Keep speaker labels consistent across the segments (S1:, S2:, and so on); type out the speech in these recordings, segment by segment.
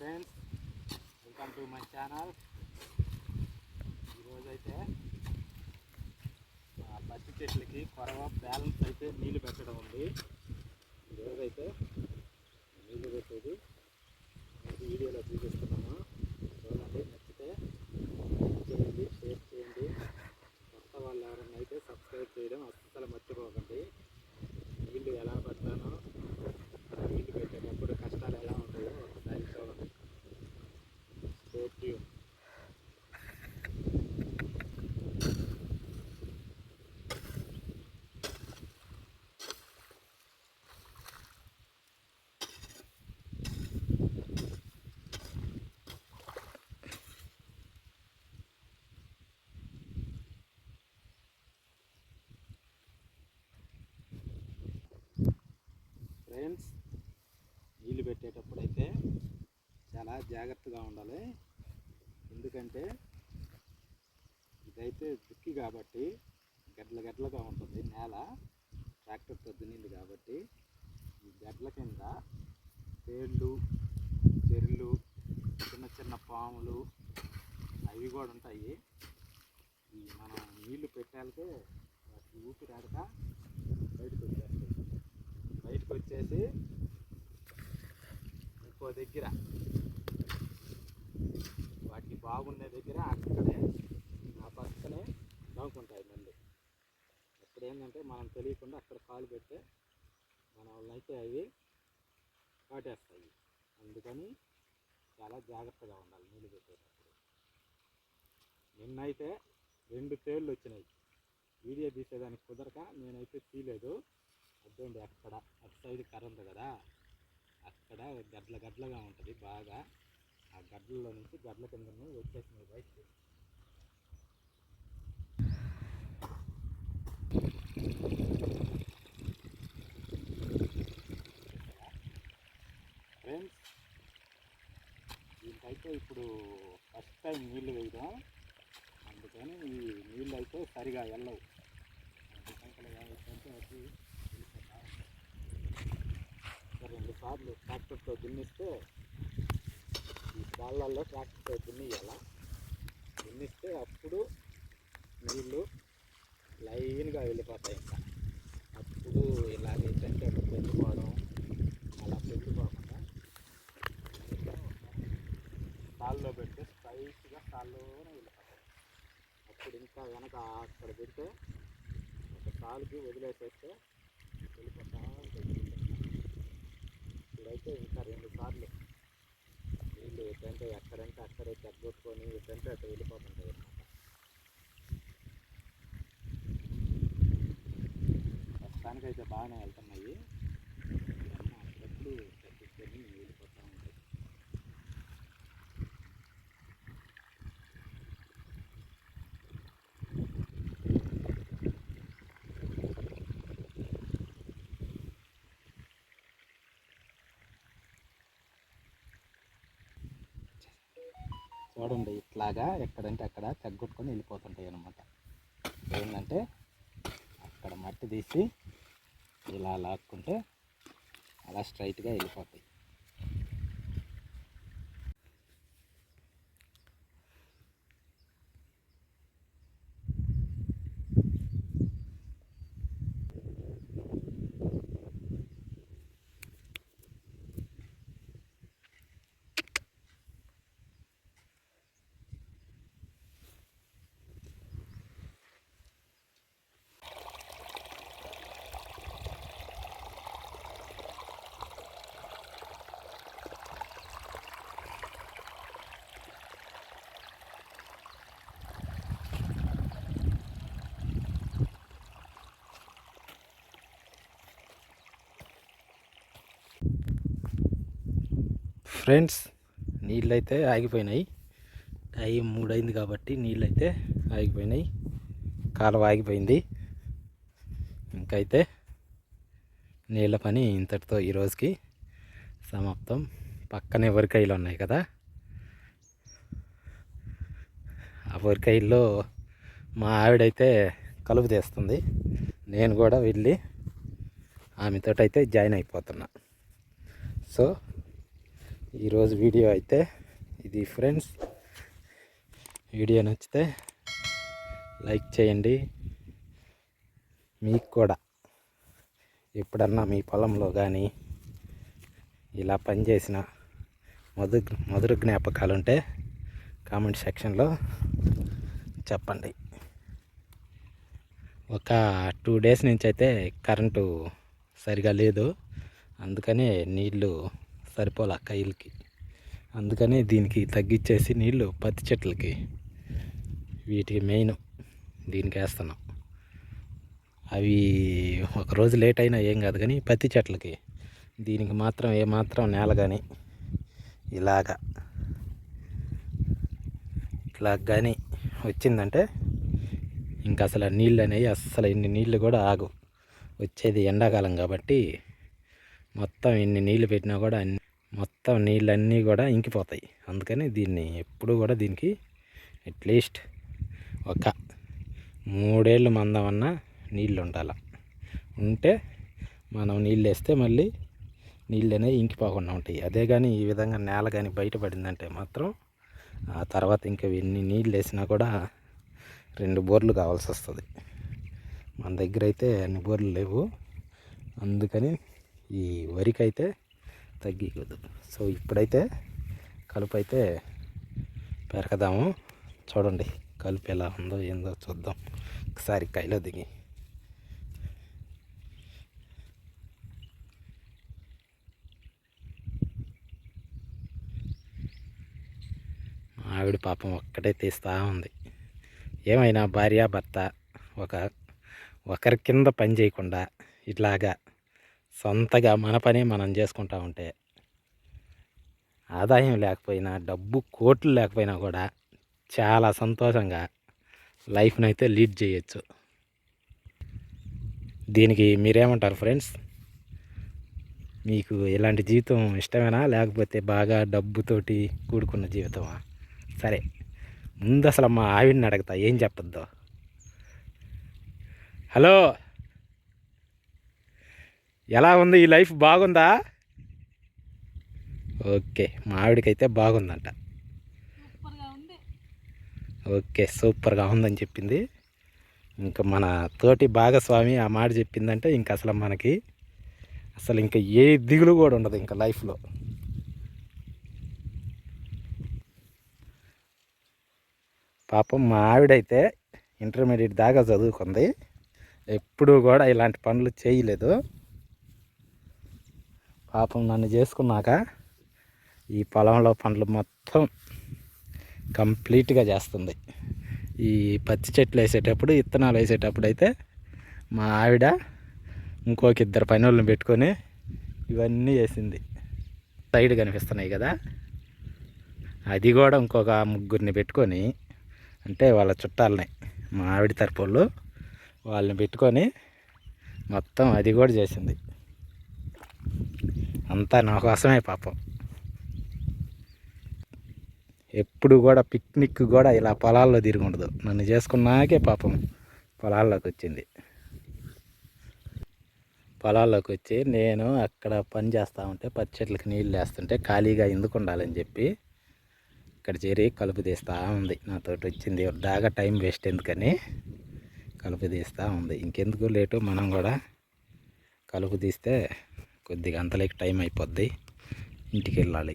S1: Friends welcome to my channel. ఈరోజైతే ఆ పత్తి చెట్లకి కొరవ బ్యాలెన్స్ అయితే నీళ్ళు పెట్టడం ఉంది. ఈరోజైతే నీళ్ళు పెట్టేది వీడియోలో చూపిస్తున్నాను. చూడండి నచ్చితే లైక్ చేయండి షేర్ చేయండి. కొత్త వాళ్ళు ఎవరైనా అయితే సబ్స్క్రైబ్ చేయడం అస్సలు మర్చిపోకండి. నీళ్ళు ఎలా పెడతానో ఫ్రెండ్స్ నీళ్ళు పెట్టేటప్పుడు అయితే చాలా జాగ్రత్తగా ఉండాలి. ఎందుకంటే ఇదైతే దుక్కి కాబట్టి గడ్ల గడ్లగా ఉంటుంది నేల. ట్రాక్టర్తో దున్నింది కాబట్టి ఈ గడ్ల కింద తేళ్ళు చెర్లు చిన్న చిన్న పాములు అవి కూడా ఉంటాయి. ఈ మనం నీళ్ళు పెట్టాలితే వాటికి ఊపిరాడక బయటకు వచ్చేస్తాయి. బయటకు వచ్చేసి ఇంకో దగ్గర. వాటికి బాగుండే దగ్గర అక్కడే ఆ పక్కనే నవ్వుకుంటాయి మళ్ళీ. అప్పుడు ఏంటంటే మనం తెలియకుండా అక్కడ కాలు పెడితే మన వాళ్ళైతే అవి కాటేస్తాయి. అందుకని చాలా జాగ్రత్తగా ఉండాలి నీళ్ళు పెట్టేటప్పుడు. నిన్నైతే రెండు తేళ్ళు వచ్చినాయి. వీడియో తీసేదానికి కుదరక నేనైతే తీయలేదు. అదండి అక్కడ? అటు సైడ్ కర్ర ఉంది కదా? అక్కడ గడ్ల గడ్లగా ఉంటుంది బాగా. ఆ గడ్డల్లో నుంచి గడ్ల కింద వచ్చేసింది బయటికి ఫ్రెండ్స్ దీనికైతే ఇప్పుడు ఫస్ట్ టైం నీళ్ళు వేయడం. అందుకని ఈ నీళ్ళు అయితే సరిగా వెళ్ళవు. అందుకని ఏమైందంటే అటు వెళ్ళిపోతా ఉంటాయి. ఒక రెండు సార్లు ట్రాక్టర్తో దున్నిస్తే ఈ కాళ్ళల్లో ట్రాక్టర్తో దున్నియాల దున్నిస్తే అప్పుడు నీళ్ళు లైన్గా వెళ్ళిపోతాయి ఇంకా అప్పుడు ఇలాగే టెంకాయ పెట్టుకోవడం అలా పెట్టుకోకుండా కాల్లో పెడితే స్ట్రైట్గా కాల్లోనే వెళ్ళిపోతాయి. అప్పుడు ఇంకా వెనక అక్కడ పెడితే ఒక కాలుకి వదిలేసేస్తే వెళ్ళిపోతా ఉంటుంది. ఇప్పుడైతే ఇంకా రెండు సార్లు నీళ్ళు ఎట్టంటే ఎక్కడంటే అక్కడే తగ్గొట్టుకొని ఎట్టంటే అటు వెళ్ళిపోతుంటాయి అన్నమాట. ప్రస్తుతానికైతే బాగానే వెళ్తున్నాయి చూడండి ఇట్లాగా ఎక్కడంటే అక్కడ తగ్గొట్టుకొని వెళ్ళిపోతుంటాయి అనమాట ఏంటంటే అక్కడ మట్టి తీసి ఇలా లాక్కుంటే అలా స్ట్రైట్గా వెళ్ళిపోతాయి. ఫ్రెండ్స్ నీళ్ళైతే ఆగిపోయినాయి. టైం మూడైంది కాబట్టి నీళ్ళైతే ఆగిపోయినాయి. కాలువ ఆగిపోయింది. ఇంకైతే నీళ్ళ పని ఇంతటితో ఈరోజుకి సమాప్తం. పక్కనే వరికాయలు ఉన్నాయి కదా. ఆ వరికాయల్లో మా ఆవిడైతే కలుపు తీస్తుంది. నేను కూడా వెళ్ళి ఆమెతోటైతే జాయిన్ అయిపోతున్నా. సో ఈరోజు వీడియో అయితే ఇది ఫ్రెండ్స్. వీడియో నచ్చితే లైక్ చేయండి. మీకు కూడా ఎప్పుడన్నా మీ పొలంలో కానీ ఇలా పనిచేసిన మధు మధుర జ్ఞాపకాలు ఉంటే కామెంట్ సెక్షన్లో చెప్పండి. ఒక టూ డేస్ నుంచి అయితే కరెంటు సరిగా లేదు. అందుకనే నీళ్ళు సరిపోలే కైలకి అందుకనే దీనికి తగ్గించేసి నీళ్ళు పత్తి చెట్లకి. వీటికి మెయిన్ దీనికి వేస్తున్నాం. అవి ఒక రోజు లేట్ అయినా ఏం కాదు కానీ పత్తి చెట్లకి. దీనికి మాత్రం ఏమాత్రం నేల కానీ ఇలాగా. ఇట్లా కానీ వచ్చిందంటే ఇంకా అసలు ఆ నీళ్ళు అనేవి అస్సలు ఇన్ని నీళ్ళు కూడా ఆగు. వచ్చేది ఎండాకాలం కాబట్టి మొత్తం ఇన్ని నీళ్ళు పెట్టినా కూడా అన్ని మొత్తం నీళ్ళన్నీ కూడా ఇంకిపోతాయి. అందుకని దీన్ని ఎప్పుడు కూడా దీనికి అట్లీస్ట్ ఒక మూడేళ్ళు మందమన్నా నీళ్ళు ఉండాలి ఉంటే మనం నీళ్ళు వేస్తే మళ్ళీ నీళ్ళు అనేవి ఇంకిపోకుండా ఉంటాయి. అదే కానీ ఈ విధంగా నేల కానీ బయటపడిందంటే మాత్రం ఆ తర్వాత ఇంకా ఎన్ని నీళ్ళు వేసినా కూడా రెండు బోర్లు కావాల్సి వస్తుంది మన దగ్గర అయితే అన్ని బోర్లు లేవు. అందుకని ఈ వరికైతే అయితే సో ఇప్పుడైతే కలుపు అయితే పెరకదాము. చూడండి కలుపు ఎలా ఉందో ఏందో చూద్దాం. ఒకసారి కైలో దిగి. ఆవిడ పాపం ఒక్కటే తీస్తూ ఉంది. ఏమైనా భార్య భర్త ఒక ఒకరి కింద పని చేయకుండా ఇట్లాగా సొంతగా మన పని మనం చేసుకుంటా ఉంటే ఆదాయం లేకపోయినా డబ్బు కోట్లు లేకపోయినా కూడా చాలా సంతోషంగా లైఫ్ని అయితే లీడ్ చేయొచ్చు. దీనికి మీరేమంటారు ఫ్రెండ్స్? మీకు ఇలాంటి జీవితం ఇష్టమేనా? లేకపోతే బాగా డబ్బుతోటి కూడుకున్న జీవితమా? సరే ముందు అసలు మా ఆవిడని అడుగుతా ఏం చెప్పద్దో? హలో! ఎలా ఉంది ఈ లైఫ్ బాగుందా? ఓకే మా ఆవిడకైతే బాగుందంట. ఓకే సూపర్గా ఉందని చెప్పింది. ఇంకా మన తోటి భాగస్వామి ఆ మాట చెప్పిందంటే ఇంకా అసలు మనకి అసలు ఇంకా ఏ దిగులు కూడా ఉండదు ఇంకా లైఫ్లో. పాపం మా ఆవిడైతే ఇంటర్మీడియట్ దాకా చదువుకుంది. ఎప్పుడూ కూడా ఇలాంటి పనులు చేయలేదు. పాపం నన్ను చేసుకున్నాక ఈ పొలంలో పండ్లు మొత్తం కంప్లీట్గా చేస్తుంది. ఈ పత్తి చెట్లు వేసేటప్పుడు విత్తనాలు వేసేటప్పుడు అయితే మా ఆవిడ ఇంకొక ఇద్దరు పని వాళ్ళని పెట్టుకొని ఇవన్నీ వేసింది. సైడ్ కనిపిస్తున్నాయి కదా. అది కూడా ఇంకొక ముగ్గురిని పెట్టుకొని అంటే వాళ్ళ చుట్టాలని మా ఆవిడ తరపు వాళ్ళు వాళ్ళని పెట్టుకొని మొత్తం అది కూడా చేసింది. అంతా నా కోసమే పాపం. ఎప్పుడు కూడా పిక్నిక్ కూడా ఇలా పొలాల్లో తిరుగుండదు నన్ను చేసుకున్నాకే పాపం పొలాల్లోకి వచ్చింది. పొలాల్లోకి వచ్చి నేను అక్కడ పని చేస్తూ ఉంటే పచ్చి చెట్లకి నీళ్ళు వేస్తుంటే ఖాళీగా ఎందుకు ఉండాలని చెప్పి ఇక్కడ చేరి కలుపు తీస్తూ ఉంది. నాతో వచ్చింది. దాకా టైం వేస్ట్ ఎందుకని కలుపు తీస్తూ ఉంది. ఇంకెందుకు లేటు? మనం కూడా కలుపు తీస్తే కొద్దిగా అంతలేకి టైం అయిపోద్ది. ఇంటికి వెళ్ళాలి.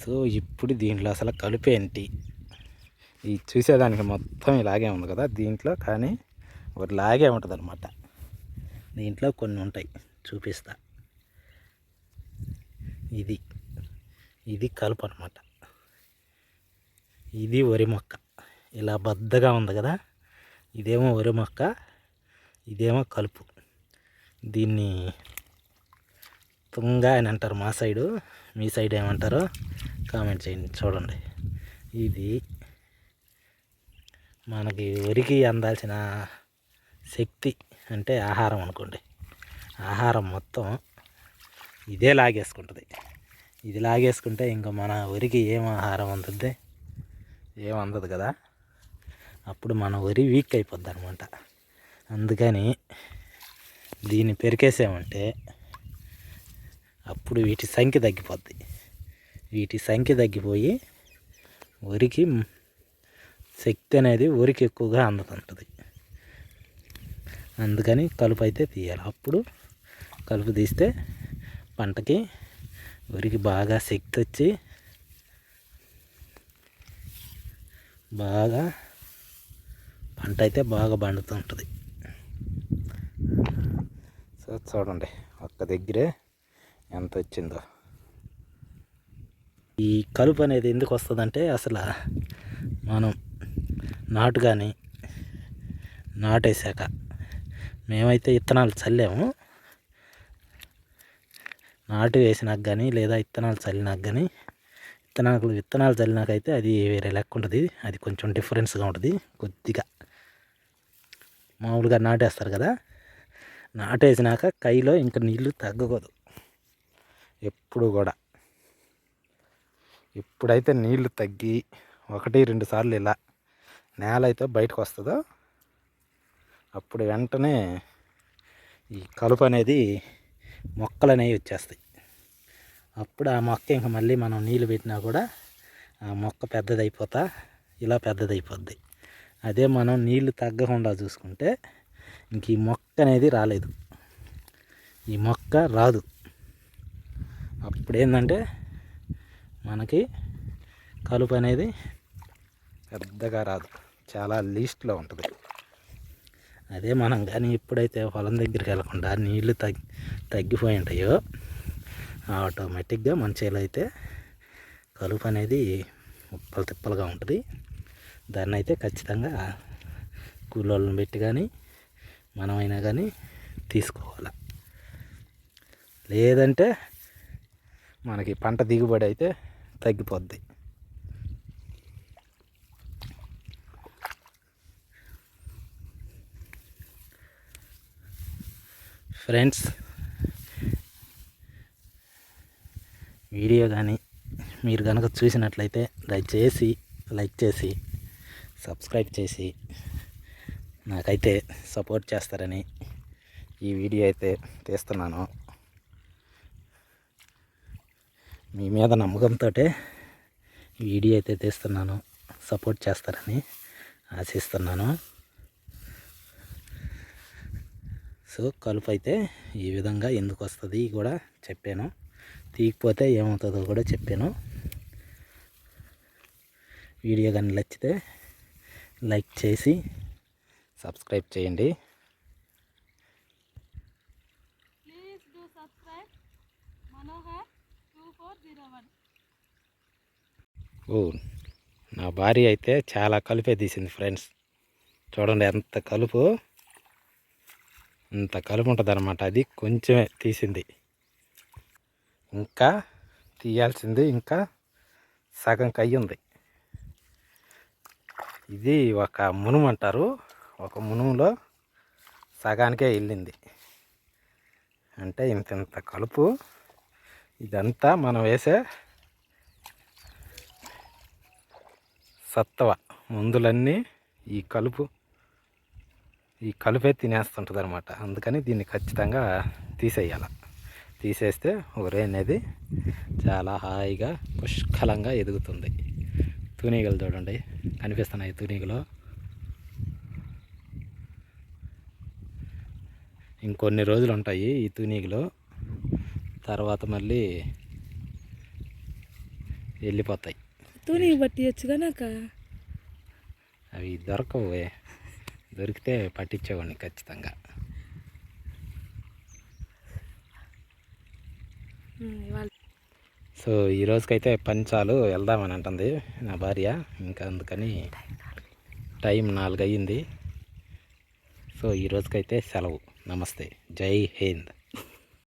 S1: సో ఇప్పుడు దీంట్లో అసలు కలుపు ఏంటి? ఈ చూసేదానికి మొత్తం ఇలాగే ఉంది కదా దీంట్లో కానీ ఒకలాగే ఉంటుంది అనమాట దీంట్లో కొన్ని ఉంటాయి. చూపిస్తా. ఇది ఇది కలుపు అనమాట ఇది వరి మొక్క. ఇలా బద్దగా ఉంది కదా? ఇదేమో వరి మొక్క. ఇదేమో కలుపు. దీన్ని తుంగ అని అంటారు మా సైడు. మీ సైడ్ ఏమంటారో కామెంట్ చేయండి చూడండి. ఇది మనకి వరికి అందాల్సిన శక్తి అంటే ఆహారం అనుకోండి. ఆహారం మొత్తం ఇదే లాగేసుకుంటుంది. ఇది లాగేసుకుంటే ఇంకా మన వరికి ఏం ఆహారం అందుద్ది? ఏం అందదు కదా? అప్పుడు మన వరి వీక్ అయిపోద్ది అనమాట అందుకని దీన్ని పెరికేసామంటే అప్పుడు వీటి సంఖ్య తగ్గిపోద్ది. వీటి సంఖ్య తగ్గిపోయి వరికి శక్తి అనేది వరికి ఎక్కువగా అందుతుంటుంది అందుకని కలుపు అయితే తీయాలి. అప్పుడు కలుపు తీస్తే పంటకి వరికి బాగా శక్తి వచ్చి బాగా పంట అయితే బాగా పండుతూ ఉంటుంది. సో చూడండి ఒక్క దగ్గరే ఎంత వచ్చిందో. ఈ కలుపు అనేది ఎందుకు వస్తుందంటే అసలు మనం నాటు కానీ నాటేశాక మేమైతే విత్తనాలు చల్లాము. నాటు వేసినాక కానీ లేదా విత్తనాలు చల్లినాక కానీ విత్తనాలు విత్తనాలు చల్లినాకైతే అది వేరే లెక్క ఉంటుంది. అది కొంచెం డిఫరెన్స్గా ఉంటుంది కొద్దిగా. మామూలుగా నాటేస్తారు కదా. నాటేసినాక కైలో ఇంకా నీళ్ళు తగ్గకూడదు. ఎప్పుడు కూడా. ఇప్పుడైతే నీళ్ళు తగ్గి ఒకటి రెండు సార్లు ఇలా నేల అయితే బయటకు వస్తుందో అప్పుడు వెంటనే ఈ కలుపు అనేది మొక్కలు అనేవి వచ్చేస్తాయి. అప్పుడు ఆ మొక్క ఇంకా మళ్ళీ మనం నీళ్ళు పెట్టినా కూడా ఆ మొక్క పెద్దదైపోతా ఇలా పెద్దదైపోద్ది. అదే మనం నీళ్ళు తగ్గకుండా చూసుకుంటే ఇంక ఈ మొక్క అనేది రాలేదు. ఈ మొక్క రాదు. అప్పుడు ఏంటంటే మనకి కలుపు అనేది పెద్దగా రాదు. చాలా లీస్ట్లో ఉంటుంది. అదే మనం కానీ ఎప్పుడైతే పొలం దగ్గరికి వెళ్ళకుండా నీళ్ళు తగ్గి తగ్గిపోయి ఉంటాయో ఆటోమేటిక్గా మన చేలో అయితే కలుపు అనేది ఉప్పలు తిప్పలుగా ఉంటుంది. దాన్ని అయితే ఖచ్చితంగా కూలోళ్ళని పెట్టి కానీ మనమైనా కానీ తీసుకోవాలి. లేదంటే మనకి పంట దిగుబడి అయితే తగ్గిపోద్ది. ఫ్రెండ్స్ వీడియో కానీ మీరు కనుక చూసినట్లయితే దయచేసి లైక్ చేసి సబ్స్క్రైబ్ చేసి నాకైతే సపోర్ట్ చేస్తారని ఈ వీడియో అయితే తీస్తున్నాను. మీ మీద నమ్మకంతో వీడియో అయితే తీస్తున్నాను. సపోర్ట్ చేస్తారని ఆశిస్తున్నాను. సో కలుపు అయితే ఈ విధంగా ఎందుకు వస్తుంది కూడా చెప్పాను. తీయకపోతే ఏమవుతుందో కూడా చెప్పాను. వీడియో కానీ నచ్చితే లైక్ చేసి సబ్స్క్రైబ్ చేయండి.
S2: Please do subscribe Manohar two four zero one
S1: ఓ నా భార్య అయితే చాలా కలిపే తీసింది ఫ్రెండ్స్. చూడండి ఎంత కలుపు. ఇంత కలుపు ఉంటుంది అనమాట అది కొంచెమే తీసింది. ఇంకా తీయాల్సింది ఇంకా సగం కయ్యి ఉంది. ఇది ఒక మునుము అంటారు ఒక మునుములో సగానికే వెళ్ళింది. అంటే ఇంత ఇంత కలుపు. ఇదంతా మనం వేసే సత్తవ. మందులన్నీ ఈ కలుపు ఈ కలుపే తినేస్తుంటుంది అనమాట అందుకని దీన్ని ఖచ్చితంగా తీసేయాలి. తీసేస్తే ఒరే అనేది చాలా హాయిగా పుష్కలంగా ఎదుగుతుంది. తూనీగలు చూడండి. కనిపిస్తున్నాయి తూనీగలు. ఇంకొన్ని రోజులు ఉంటాయి ఈ తూనీగలు. తర్వాత మళ్ళీ వెళ్ళిపోతాయి.
S2: తూనికి పట్టియచ్చుగా నాక?
S1: అవి దొరకవు. దొరికితే పట్టించేవాడిని ఖచ్చితంగా. సో ఈ రోజుకైతే పని చాలు వెళ్దామని అంటుంది నా భార్య. ఇంకా అందుకని టైం నాలుగు. అయ్యింది సో ఈ రోజుకైతే సెలవు. నమస్తే జై హింద్